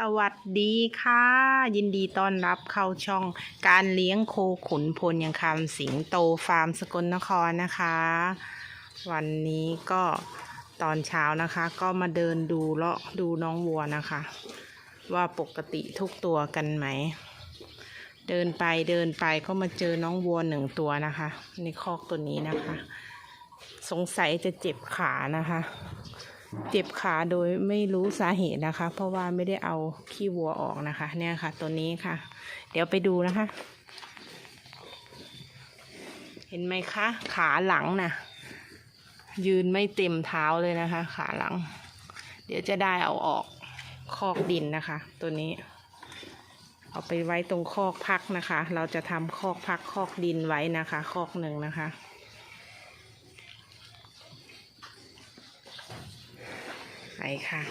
สวัสดีค่ะ ยินดีต้อนรับเข้าช่องการเลี้ยงโคขุนพลยังคำสิงโตฟาร์มสกลนครนะคะ วันนี้ก็ตอนเช้านะคะ ก็มาเดินดูเลาะดูน้องวัวนะคะ ว่าปกติทุกตัวกันไหม เดินไปเดินไปก็มาเจอน้องวัวหนึ่งตัวนะคะ ในคอกตัวนี้นะคะ สงสัยจะเจ็บขานะคะ เจ็บขาโดยไม่รู้สาเหตุนะคะ เพราะว่าไม่ได้เอาขี้วัวออกนะคะ เนี่ยค่ะ ตัวนี้ค่ะ เดี๋ยวไปดูนะคะ เห็นไหมคะ ขาหลังนะ่ะ ยืนไม่เต็มเท้าเลยนะคะ ขาหลัง เดี๋ยวจะได้เอาออกคอกดินนะคะ ตัวนี้ เอาไปไว้ตรงคอกพักนะคะ เราจะทำคอกพักคอกดินไว้นะคะ คอกหนึ่งนะคะ ไอค่ะ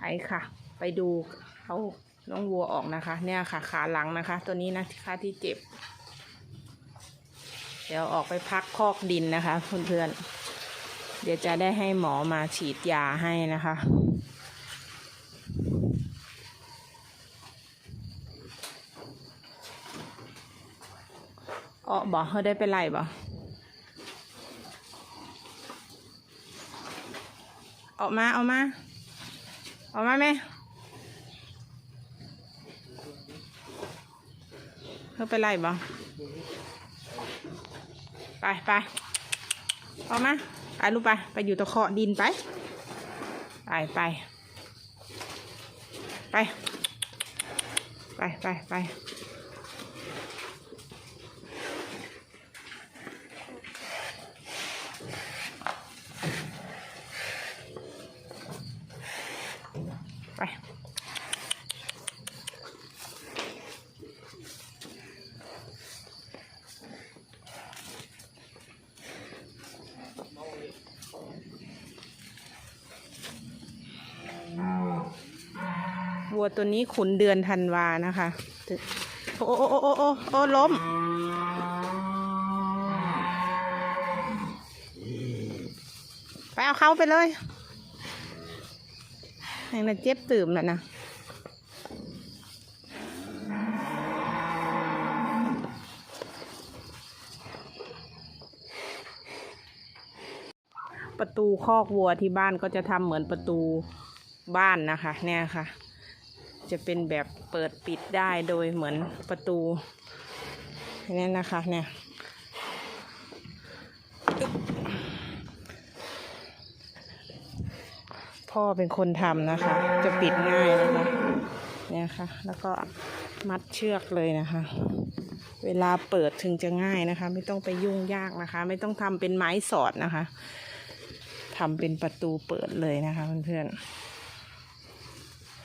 ไอค่ะ ไปดูเขาน้องวัวออกนะคะ เนี่ยค่ะ ขาหลังนะคะ ตัวนี้นะที่ค่าที่เจ็บ เดี๋ยวออกไปพักคอกดินนะคะเพื่อนๆเดี๋ยวจะได้ให้หมอมาฉีดยาให้นะคะอ๋อบอกเขาได้เป็นไรบอ ออกมาออกมา ออกมาแม่เขาเป็นไรบ่ไปไปออกมาไปลูกไป ไปอยู่ตะเคาะดินไป ไปไปไปไปไปไป ไปวัวตัวนี้ขุนเดือนธันวานะคะ โอ้โอ้โอ้โอ้โอ้โอ้ล้ม ไปเอาเขาไปเลย ยังน่ะเจ็บตื่มแล้วนะประตูคอกวัวที่บ้านก็จะทำเหมือนประตูบ้านนะคะ เนี่ยค่ะ จะเป็นแบบเปิดปิดได้โดยเหมือนประตูเนี่ยนะคะ เนี่ย พ่อเป็นคนทำนะคะ จะปิดง่ายนะคะเนี่ยค่ะ แล้วก็มัดเชือกเลยนะคะ เวลาเปิดถึงจะง่ายนะคะ ไม่ต้องไปยุ่งยากนะคะ ไม่ต้องทำเป็นไม้สอดนะคะทำเป็นประตูเปิดเลยนะคะเพื่อน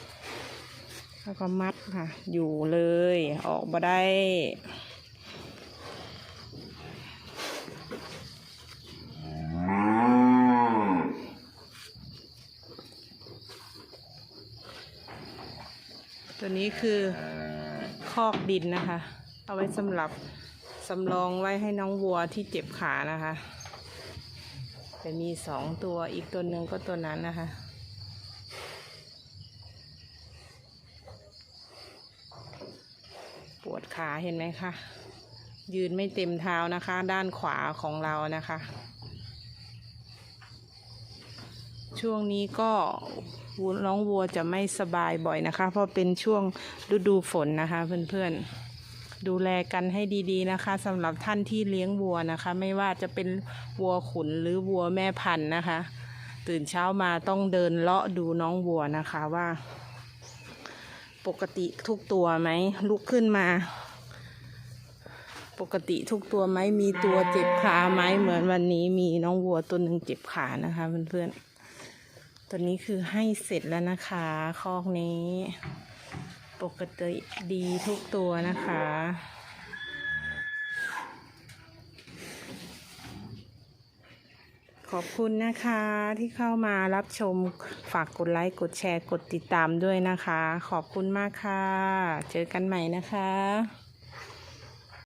ๆแล้วก็มัดค่ะ อยู่เลยออกมาได้ ตัวนี้คือคอกดินนะคะ เอาไว้สำหรับสำรองไว้ให้น้องวัวที่เจ็บขานะคะจะมีสองตัวอีกตัวหนึ่งก็ตัวนั้นนะคะ ปวดขาเห็นไหมคะยืนไม่เต็มเท้านะคะ ด้านขวาของเรานะคะ ช่วงนี้ก็น้องวัวจะไม่สบายบ่อยนะคะ เพราะเป็นช่วงฤดูฝนนะคะ เพื่อนๆ ดูแลกันให้ดีๆนะคะสำหรับท่านที่เลี้ยงวัวนะคะ ไม่ว่าจะเป็นวัวขุนหรือวัวแม่พันธุ์นะคะ ตื่นเช้ามาต้องเดินเลาะดูน้องวัวนะคะว่า ปกติทุกตัวไหมลุกขึ้นมาปกติทุกตัวไหมมีตัวเจ็บขาไหมเหมือนวันนี้มีน้องวัวตัวหนึ่งเจ็บขานะคะเพื่อนๆ ตัวนี้คือให้เสร็จแล้วนะคะคอกนี้ ปกติดีทุกตัวนะคะ ขอบคุณนะคะที่เข้ามารับชมฝากกดไลค์ กดแชร์ กดติดตามด้วยนะคะ ขอบคุณมากค่ะ เจอกันใหม่นะคะ